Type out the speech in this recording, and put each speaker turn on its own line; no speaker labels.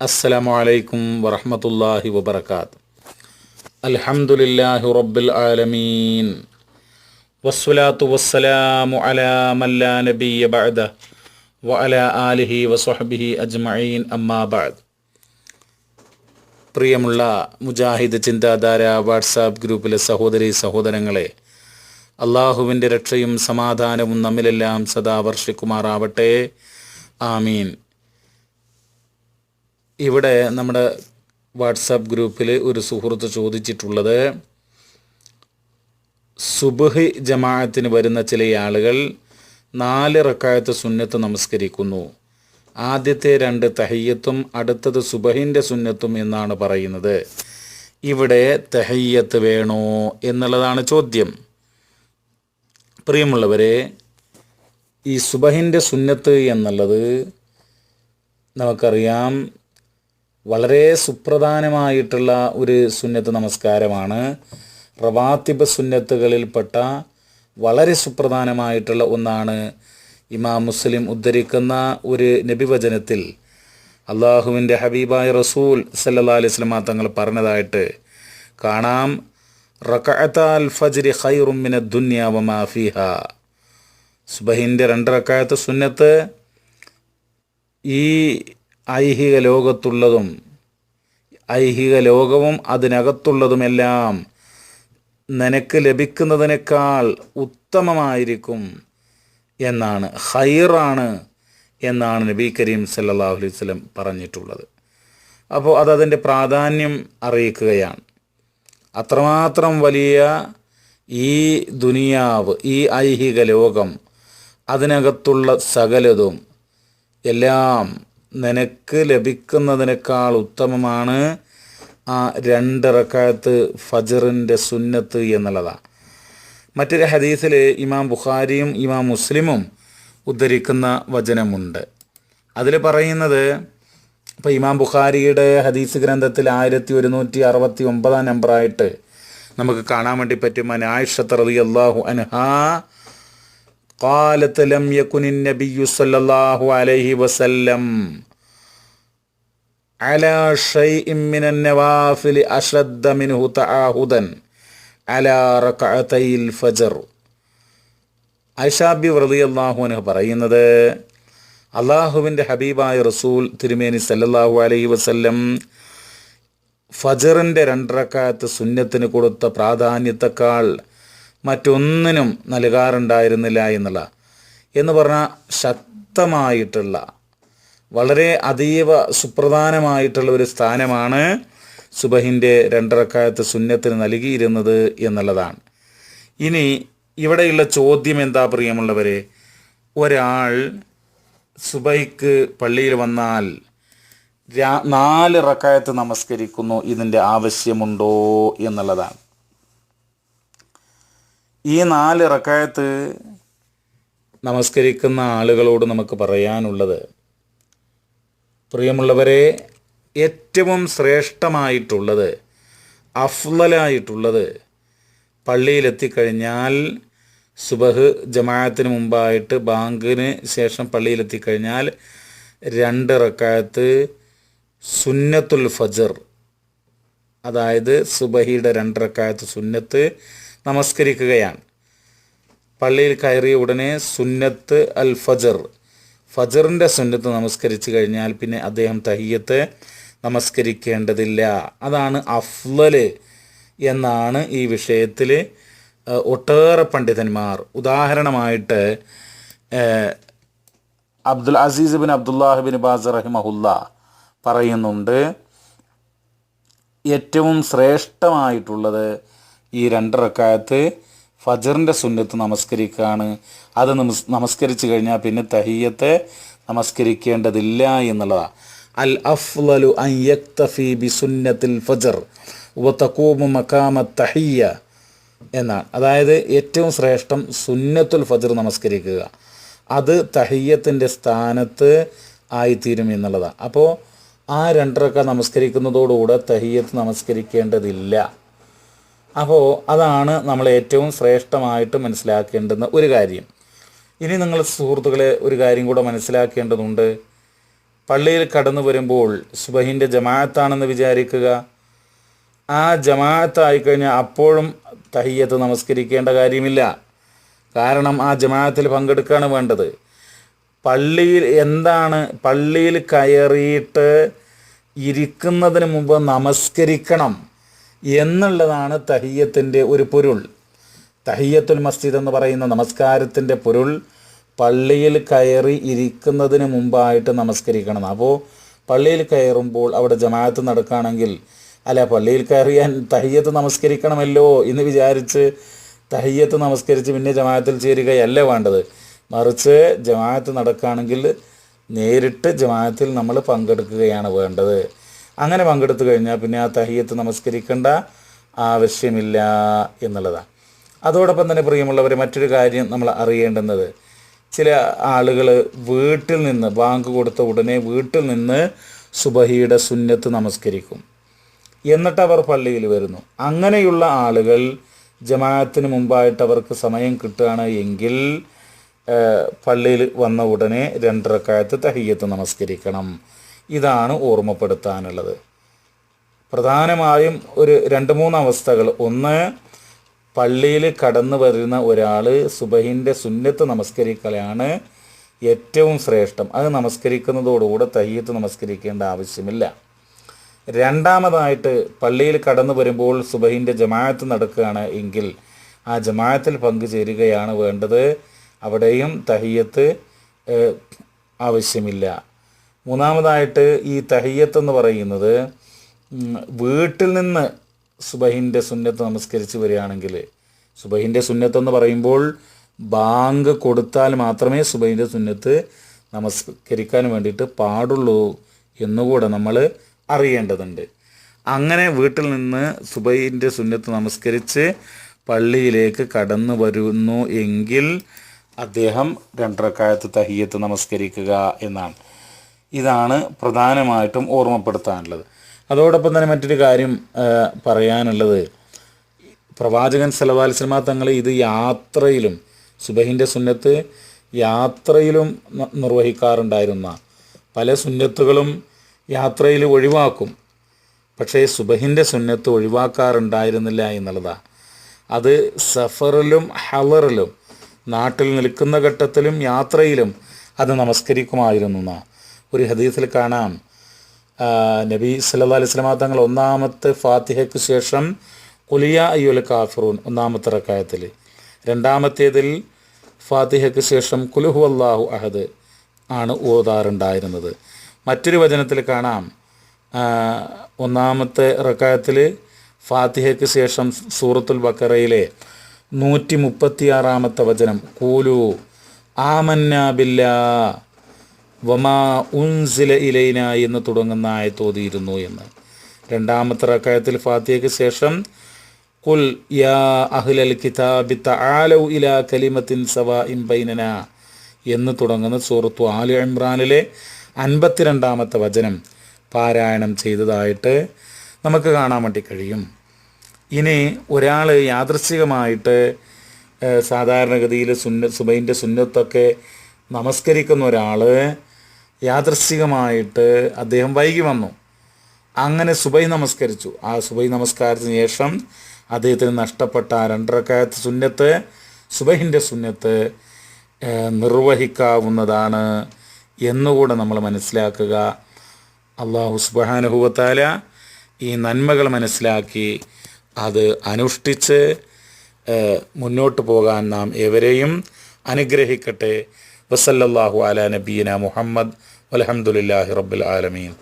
അസ്സലാമു അലൈക്കും വറഹ്മത്തുള്ളാഹി വബർക്കാത്ത് അൽഹംദുലില്ലാഹി റബ്ബിൽ ആലമീൻ. വസ്സലാത്തു വസ്സലാമു അലാ മല്ലാ നബിയ ബഅദ. വഅലാ ആലിഹി വസ്വഹ്ബിഹി അജ്മഈൻ അമ്മാ ബഅദ്. പ്രിയമുള്ള മുജാഹിദ് ചിന്താധാര വാട്സാപ്പ് ഗ്രൂപ്പിലെ സഹോദരി സഹോദരങ്ങളെ അള്ളാഹുവിന്റെ രക്ഷയും സമാധാനവും നമ്മിലെല്ലാം സദാ വർഷിക്കുമാറാവട്ടെ. ആമീൻ. ഇവിടെ നമ്മുടെ വാട്സാപ്പ് ഗ്രൂപ്പിൽ ഒരു സുഹൃത്ത് ചോദിച്ചിട്ടുള്ളത് സുബഹ് ജമാഅത്തിന് വരുന്ന ചില ആളുകൾ നാല് റക്കായത്ത് സുന്നത്ത് നമസ്കരിക്കുന്നു. ആദ്യത്തെ രണ്ട് തഹയ്യത്തും അടുത്തത് സുബഹിന്റെ സുന്നത്തും എന്നാണ് പറയുന്നത്. ഇവിടെ തഹയ്യത്ത് വേണോ എന്നുള്ളതാണ് ചോദ്യം. പ്രിയമുള്ളവരെ ഈ സുബഹിന്റെ സുന്നത്ത് എന്നുള്ളത് നമുക്കറിയാം വളരെ സുപ്രധാനമായിട്ടുള്ള ഒരു സുന്നത്ത് നമസ്കാരമാണ്. റവാത്തിബ് സുന്നത്തുകളിൽപ്പെട്ട വളരെ സുപ്രധാനമായിട്ടുള്ള ഒന്നാണ് ഇമാം മുസ്ലിം ഉദ്ധരിക്കുന്ന ഒരു നബിവചനത്തിൽ അള്ളാഹുവിന്റെ ഹബീബായ റസൂൽ സല്ലാ അലൈഹി സ്വലമ തങ്ങൾ പറഞ്ഞതായിട്ട് കാണാം. റക്കാത്താൽ ഫജ്രി ഖൈറുമിന ദുന്യാവ വമാ ഫിഹ. സുബഹിന്റെ രണ്ട് റക്കായത്ത് സുന്നത്ത്. ഈ ഐഹിക ലോകത്തുള്ളതും ഐഹിക ലോകവും അതിനകത്തുള്ളതുമെല്ലാം നിനക്ക് ലഭിക്കുന്നതിനേക്കാൾ ഉത്തമമായിരിക്കും എന്നാണ് ഹൈറാണ് എന്നാണ് നബി കരീം സല്ലാഹു അലൈഹി വസല്ലം പറഞ്ഞിട്ടുള്ളത്. അപ്പോൾ അതതിന്റെ പ്രാധാന്യം അറിയിക്കുകയാണ്. അത്രമാത്രം വലിയ ഈ ദുനിയാവ് ഈ ഐഹിക ലോകം അതിനകത്തുള്ള സകലതും എല്ലാം നിനക്ക് ലഭിക്കുന്നതിനേക്കാൾ ഉത്തമമാണ് ആ രണ്ട് റക്കായത്ത് ഫജറിൻ്റെ സുന്നത്ത് എന്നുള്ളതാണ് മറ്റൊരു ഹദീസിൽ ഇമാം ബുഖാരിയും ഇമാം മുസ്ലിമും ഉദ്ധരിക്കുന്ന വചനമുണ്ട് അതിൽ പറയുന്നത് ഇപ്പോൾ ഇമാം ബുഖാരിയുടെ ഹദീസ് ഗ്രന്ഥത്തിൽ ആയിരത്തി ഒരുന്നൂറ്റി അറുപത്തി ഒമ്പതാം നമ്പറായിട്ട് നമുക്ക് കാണാൻ വേണ്ടി പറ്റും അനായിഷത്ത് റളി അള്ളാഹു അൻഹാ قالت لم يكن النبي صلى الله عليه وسلم على شيء من النوافل أشد منه تعاهدا على ركعتي الفجر ഐഷാബി വ്രതിയല്ലാഹു അനഹ് പറയുന്നത് അള്ളാഹുവിൻ്റെ ഹബീബായ റസൂൽ തിരുമേനി സല്ലല്ലാഹു അലൈഹി വസല്ലം ഫജറിൻ്റെ രണ്ടരക്കാലത്ത് സുന്നത്തിന് കൊടുത്ത പ്രാധാന്യത്തെക്കാൾ മറ്റൊന്നിനും നൽകാറുണ്ടായിരുന്നില്ല എന്നുള്ള എന്ന് പറഞ്ഞാൽ ശക്തമായിട്ടുള്ള വളരെ അതീവ സുപ്രധാനമായിട്ടുള്ള ഒരു സ്ഥാനമാണ് സുബഹിന്റെ രണ്ടരക്കാലത്ത് സുന്നത്തിന് നൽകിയിരുന്നത് എന്നുള്ളതാണ്. ഇനി ഇവിടെയുള്ള ചോദ്യം എന്താ പ്രിയമുള്ളവരെ? ഒരാൾ സുബൈക്ക് പള്ളിയിൽ വന്നാൽ നാല് റക്കായത്ത് നമസ്കരിക്കുന്നു ഇതിന്റെ ആവശ്യമുണ്ടോ എന്നുള്ളതാണ്. ഈ നാല് റക്കായത്ത് നമസ്കരിക്കുന്ന ആളുകളോട് നമുക്ക് പറയാനുള്ളത് പ്രിയമുള്ളവരെ ഏറ്റവും ശ്രേഷ്ഠമായിട്ടുള്ളത് അഫ്ലലായിട്ടുള്ളത് പള്ളിയിലെത്തിക്കഴിഞ്ഞാൽ സുബഹ് ജമാഅത്തിന് മുമ്പായിട്ട് ബാങ്കിന് ശേഷം പള്ളിയിലെത്തിക്കഴിഞ്ഞാൽ രണ്ട് റക്കായത്ത് സുന്നത്തുൽ ഫജർ. അതായത് സുബഹിയുടെ രണ്ട് റക്കായത്ത് സുന്നത്ത് നമസ്കരിക്കുകയാണ്. പള്ളിയിൽ കയറിയ ഉടനെ സുന്നത്ത് അൽ ഫജർ. ഫജറിന്റെ സുന്നത്ത് നമസ്കരിച്ചു കഴിഞ്ഞാൽ പിന്നെ അദ്ദേഹം തഹിയത്ത് നമസ്കരിക്കേണ്ടതില്ല. അതാണ് അഫ്ലൽ എന്നാണ് ഈ വിഷയത്തിൽ ഒട്ടേറെ പണ്ഡിതന്മാർ. ഉദാഹരണമായിട്ട് Abdul Aziz bin Abdullah bin Baz റഹിമഹുല്ല പറയുന്നുണ്ട് ഏറ്റവും ശ്രേഷ്ഠമായിട്ടുള്ളത് ഈ രണ്ടറക്കാലത്ത് ഫജറിന്റെ സുന്നത്ത് നമസ്കരിക്കുകയാണ് അത് നമസ്കരിച്ചു കഴിഞ്ഞാൽ പിന്നെ തഹിയത്തെ നമസ്കരിക്കേണ്ടതില്ല എന്നുള്ളതാണ് അൽ അഫ്ലു അൻ യക്തഫി ബി സുന്നത്തിൽ ഫജർ വതക്കൂമു മക്കാമ തഹിയ എന്നാണ്. അതായത് ഏറ്റവും ശ്രേഷ്ഠം സുന്നത്തുൽ ഫജർ നമസ്കരിക്കുക. അത് തഹിയത്തിന്റെ സ്ഥാനത്ത് ആയിത്തീരും എന്നുള്ളതാണ് അപ്പോൾ ആ രണ്ടരക്ക നമസ്കരിക്കുന്നതോടുകൂടെ തഹിയത്ത് നമസ്കരിക്കേണ്ടതില്ല. അപ്പോൾ അതാണ് നമ്മൾ ഏറ്റവും ശ്രേഷ്ഠമായിട്ട് മനസ്സിലാക്കേണ്ടുന്ന ഒരു കാര്യം. ഇനി നിങ്ങൾ സുഹൃത്തുക്കളെ ഒരു കാര്യം കൂടെ മനസ്സിലാക്കേണ്ടതുണ്ട്. പള്ളിയിൽ കടന്നു വരുമ്പോൾ സുബഹിന്റെ ജമാഅത്താണെന്ന് വിചാരിക്കുക. ആ ജമാഅത്തായി കഴിഞ്ഞാൽ അപ്പോഴും തഹിയത്ത് നമസ്കരിക്കേണ്ട കാര്യമില്ല. കാരണം ആ ജമാഅത്തിൽ പങ്കെടുക്കുകയാണ് വേണ്ടത്. പള്ളിയിൽ എന്താണ്? പള്ളിയിൽ കയറിയിട്ട് ഇരിക്കുന്നതിന് മുമ്പ് നമസ്കരിക്കണം. എന്നുള്ളതാണ് തഹിയ്യത്തിന്റെ ഒരു പൊരുൾ. തഹിയ്യത്തുൽ മസ്ജിദ് എന്ന് പറയുന്ന നമസ്കാരത്തിന്റെ പൊരുൾ പള്ളിയിൽ കയറി ഇരിക്കുന്നതിന് മുമ്പായിട്ട് നമസ്കരിക്കണം. അപ്പോൾ പള്ളിയിൽ കയറുമ്പോൾ അവിടെ ജമാഅത്ത് നടക്കുകയാണെങ്കിൽ അല്ല പള്ളിയിൽ കയറിയാൻ തഹിയ്യത്ത് നമസ്കരിക്കണമല്ലോ എന്ന് വിചാരിച്ച് തഹിയ്യത്ത് നമസ്കരിച്ച് പിന്നെ ജമാഅത്തിൽ ചേരുകയല്ല വേണ്ടത്. മറിച്ച് ജമാഅത്ത് നടക്കുകയാണെങ്കിൽ നേരിട്ട് ജമാഅത്തിൽ നമ്മൾ പങ്കെടുക്കുകയാണ് വേണ്ടത്. അങ്ങനെ പങ്കെടുത്തു കഴിഞ്ഞാൽ പിന്നെ ആ തഹിയത്ത് നമസ്കരിക്കേണ്ട ആവശ്യമില്ല എന്നുള്ളതാണ് അതോടൊപ്പം തന്നെ പ്രിയമുള്ളവരെ മറ്റൊരു കാര്യം നമ്മൾ അറിയേണ്ടുന്നത് ചില ആളുകൾ വീട്ടിൽ നിന്ന് ബാങ്ക് കൊടുത്ത ഉടനെ വീട്ടിൽ നിന്ന് സുബഹിയുടെ സുന്നത്ത് നമസ്കരിക്കും. എന്നിട്ട് അവർ പള്ളിയിൽ വരുന്നു. അങ്ങനെയുള്ള ആളുകൾ ജമാഅത്തിന് മുമ്പായിട്ട് അവർക്ക് സമയം കിട്ടുകയാണ് എങ്കിൽ പള്ളിയിൽ വന്ന ഉടനെ രണ്ടരക്കാലത്ത് തഹിയത്ത് നമസ്കരിക്കണം. ഇതാണ് ഓർമ്മപ്പെടുത്താനുള്ളത്. പ്രധാനമായും ഒരു രണ്ട് മൂന്ന് അവസ്ഥകൾ. ഒന്ന് പള്ളിയിൽ കടന്നു വരുന്ന ഒരാൾ സുബഹിന്റെ സുന്നത്ത് നമസ്കരിക്കലാണ് ഏറ്റവും ശ്രേഷ്ഠം. അത് നമസ്കരിക്കുന്നതോടുകൂടെ തയ്യത്ത് നമസ്കരിക്കേണ്ട ആവശ്യമില്ല. രണ്ടാമതായിട്ട് പള്ളിയിൽ കടന്നു വരുമ്പോൾ സുബഹിന്റെ ജമാഅത്ത് നടക്കുകയാണ് എങ്കിൽ ആ ജമാഅത്തിൽ പങ്കുചേരുകയാണ് വേണ്ടത്. അവിടെയും തഹിയത്ത് ആവശ്യമില്ല. മൂന്നാമതായിട്ട് ഈ തഹയ്യത്ത് എന്ന് പറയുന്നത് വീട്ടിൽ നിന്ന് സുബഹിന്റെ സുന്നത്ത് നമസ്കരിച്ച് വരികയാണെങ്കിൽ സുബഹിന്റെ സുന്നത്ത് എന്ന് പറയുമ്പോൾ ബാങ്ക് കൊടുത്താൽ മാത്രമേ സുബഹിന്റെ സുന്നത്ത് നമസ്കരിക്കാൻ വേണ്ടിയിട്ട് പാടുള്ളൂ എന്നുകൂടെ നമ്മൾ അറിയേണ്ടതുണ്ട്. അങ്ങനെ വീട്ടിൽ നിന്ന് സുബൈന്റെ സുന്നത്ത് നമസ്കരിച്ച് പള്ളിയിലേക്ക് കടന്നു വരുന്നു എങ്കിൽ അദ്ദേഹം രണ്ടരക്കാലത്ത് തഹിയത്ത് നമസ്കരിക്കുക എന്നാണ്. ഇതാണ് പ്രധാനമായിട്ടും ഓർമ്മപ്പെടുത്താനുള്ളത്. അതോടൊപ്പം തന്നെ മറ്റൊരു കാര്യം പറയാനുള്ളത്. പ്രവാചകൻ സലവാൽ സിനിമ തങ്ങൾ ഇത് യാത്രയിലും സുബഹിന്റെ സുന്നത്ത് യാത്രയിലും നിർവഹിക്കാറുണ്ടായിരുന്ന. പല സുന്നത്തുകളും യാത്രയിൽ ഒഴിവാക്കും. പക്ഷേ സുബഹിന്റെ സുന്നത്ത് ഒഴിവാക്കാറുണ്ടായിരുന്നില്ല എന്നുള്ളതാണ് അത് സഫറിലും ഹലറിലും നാട്ടിൽ നിൽക്കുന്ന ഘട്ടത്തിലും യാത്രയിലും അത് നമസ്കരിക്കുമായിരുന്നു എന്നാ. ഒരു ഹദീസിൽ കാണാം. നബി സല്ലാ അലൈഹി തങ്ങൾ ഒന്നാമത്തെ ഫാത്തിഹയ്ക്ക് ശേഷം കുലിയ അയ്യുൽ കാഫിറൂൻ ഒന്നാമത്തെ റക്കായത്തിൽ. രണ്ടാമത്തേതിൽ ഫാത്തിഹയ്ക്ക് ശേഷം കുലുഹു അള്ളാഹു അഹദ് ആണ് ഓതാറുണ്ടായിരുന്നത്. മറ്റൊരു വചനത്തിൽ കാണാം. ഒന്നാമത്തെ റക്കായത്തിൽ ഫാത്തിഹയ്ക്ക് ശേഷം സൂറത്തുൽ ബക്കറയിലെ നൂറ്റി മുപ്പത്തിയാറാമത്തെ വചനം കൂലു ആമന്ന ബില്ലാ വമാ ഉൻസില ഇലൈന എന്ന് തുടങ്ങുന്ന ആയത്തോതിയിരുന്നു എന്ന്. രണ്ടാമത്തെ റക്കായത്തിൽ ഫാത്തിഹയ്ക്ക് ശേഷം കുൽ യാ അഹ്ലൽ കിതാബി തആലൗ ഇലാ കലിമത്തിൻ സവാഇൻ ബൈനന എന്ന് തുടങ്ങുന്ന സൂറത്തു ആലു ഇമ്രാനിലെ അൻപത്തിരണ്ടാമത്തെ വചനം പാരായണം ചെയ്തതായിട്ട് നമുക്ക് കാണാൻ വേണ്ടി കഴിയും. ഇനി ഒരാൾ യാദൃശ്ചികമായിട്ട് സാധാരണഗതിയിൽ സുന്ന സുബൈന്റെ സുന്നത്തൊക്കെ നമസ്കരിക്കുന്ന ഒരാൾ യാദൃശ്ചികമായിട്ട് അദ്ദേഹം വൈകി വന്നു. അങ്ങനെ സുബൈ നമസ്കരിച്ചു. ആ സുബൈ നമസ്കാരത്തിന് ശേഷം അദ്ദേഹത്തിന് നഷ്ടപ്പെട്ട രണ്ടരക്കാലത്ത് സുന്നത്ത് സുബഹിന്റെ സുന്നത്ത് നിർവഹിക്കാവുന്നതാണ് എന്നുകൂടെ നമ്മൾ മനസ്സിലാക്കുക. അള്ളാഹു സുബാനുഭവത്താല ഈ നന്മകൾ മനസ്സിലാക്കി അത് അനുഷ്ഠിച്ച് മുന്നോട്ട് പോകാൻ നാം ഏവരെയും അനുഗ്രഹിക്കട്ടെ. വസല്ലല്ലാഹു അല നബീന മുഹമ്മദ് അലഹമുല്ലാഹി റബ്ബുൽ ആലമീൻ.